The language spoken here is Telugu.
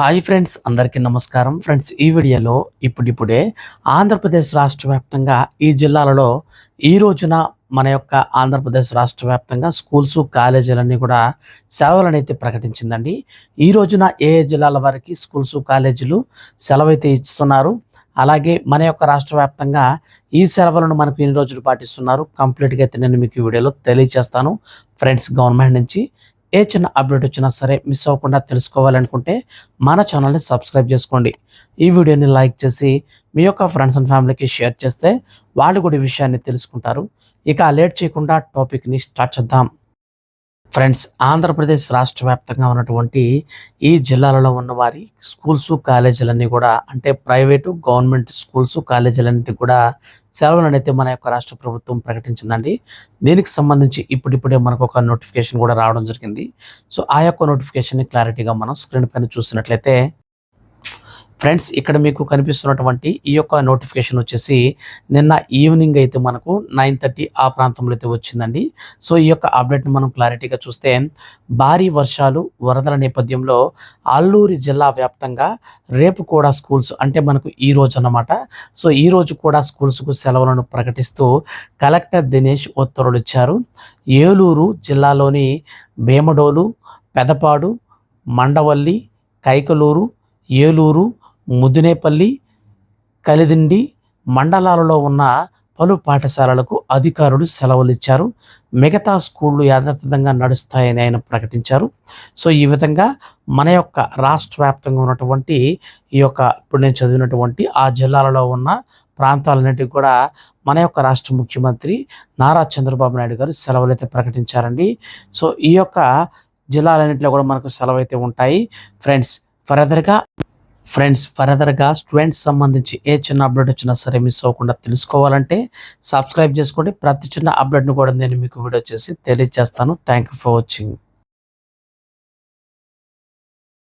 హాయ్ ఫ్రెండ్స్ అందరికీ నమస్కారం. ఫ్రెండ్స్ ఈ వీడియోలో ఇప్పుడిప్పుడే ఆంధ్రప్రదేశ్ రాష్ట్ర వ్యాప్తంగా ఈ జిల్లాలలో ఈ రోజున మన యొక్క ఆంధ్రప్రదేశ్ రాష్ట్ర వ్యాప్తంగా స్కూల్స్ కాలేజీలన్నీ కూడా సెలవులనైతే ప్రకటించిందండి. ఈ రోజున ఏ ఏ జిల్లాల వారికి స్కూల్స్ కాలేజీలు సెలవు అయితే ఇస్తున్నారు అలాగే మన యొక్క రాష్ట్ర వ్యాప్తంగా ఈ సెలవులను మనకు ఎన్ని రోజులు పాటిస్తున్నారు. కంప్లీట్గా అయితే నేను మీకు ఈ వీడియోలో తెలియజేస్తాను ఫ్రెండ్స్ గవర్నమెంట్ నుంచి ఏ చిన్న అప్డేట్ వచ్చినా సరే మిస్ అవ్వకుండా తెలుసుకోవాలనుకుంటే మన ఛానల్ని సబ్స్క్రైబ్ చేసుకోండి. ఈ వీడియోని లైక్ చేసి మీ యొక్క ఫ్రెండ్స్ అండ్ ఫ్యామిలీకి షేర్ చేస్తే వాళ్ళు కూడా ఈ విషయాన్ని తెలుసుకుంటారు. ఇక లేట్ చేయకుండా టాపిక్ని స్టార్ట్ చేద్దాం. ఫ్రెండ్స్ ఆంధ్రప్రదేశ్ రాష్ట్ర వ్యాప్తంగా ఉన్నటువంటి ఈ జిల్లాలలో ఉన్న వారి స్కూల్స్ కాలేజీలన్నీ కూడా అంటే ప్రైవేటు గవర్నమెంట్ స్కూల్స్ కాలేజీలన్నిటి కూడా సెలవులను అయితే మన యొక్క రాష్ట్ర ప్రభుత్వం ప్రకటించిందండి. దీనికి సంబంధించి ఇప్పుడిప్పుడే మనకు ఒక నోటిఫికేషన్ కూడా రావడం జరిగింది. సో ఆ యొక్క నోటిఫికేషన్ని క్లారిటీగా మనం స్క్రీన్ పైన చూసినట్లయితే ఫ్రెండ్స్ ఇక్కడ మీకు కనిపిస్తున్నటువంటి ఈ యొక్క నోటిఫికేషన్ వచ్చేసి నిన్న ఈవినింగ్ అయితే మనకు నైన్ థర్టీ ఆ ప్రాంతంలో అయితే వచ్చిందండి. సో ఈ యొక్క అప్డేట్ని మనం క్లారిటీగా చూస్తే భారీ వర్షాలు వరదల నేపథ్యంలో అల్లూరి జిల్లా వ్యాప్తంగా రేపు కూడా స్కూల్స్ అంటే మనకు ఈ రోజు అన్నమాట. సో ఈ రోజు కూడా స్కూల్స్కు సెలవులను ప్రకటిస్తూ కలెక్టర్ దినేష్ ఉత్తర్వులు ఇచ్చారు. ఏలూరు జిల్లాలోని భీమడోలు పెదపాడు మండవల్లి కైకలూరు ఏలూరు ముదినేపల్లి కలిదిండి మండలాలలో ఉన్న పలు పాఠశాలలకు అధికారులు సెలవులు ఇచ్చారు మిగతా స్కూళ్ళు యథాతథంగా నడుస్తాయని ఆయన ప్రకటించారు. సో ఈ విధంగా మన యొక్క రాష్ట్ర వ్యాప్తంగా ఉన్నటువంటి ఈ యొక్క ఇప్పుడు నేను చదివినటువంటి ఆ జిల్లాలలో ఉన్న ప్రాంతాలన్నింటికి కూడా మన యొక్క రాష్ట్ర ముఖ్యమంత్రి నారా చంద్రబాబు నాయుడు గారు సెలవులు అయితే ప్రకటించారండి. సో ఈ యొక్క జిల్లాలన్నింటిలో కూడా మనకు సెలవు అయితే ఉంటాయి. ఫ్రెండ్స్ ఫర్దర్గా ఫ్రెండ్స్ ఫర్దర్గా స్టూడెంట్స్ సంబంధించి ఏ చిన్న అప్డేట్ వచ్చినా సరే మిస్ అవ్వకుండా తెలుసుకోవాలంటే సబ్స్క్రైబ్ చేసుకోండి. ప్రతి చిన్న అప్డేట్ను కూడా నేను మీకు వీడియో చేసి తెలియజేస్తాను. Thank you for watching.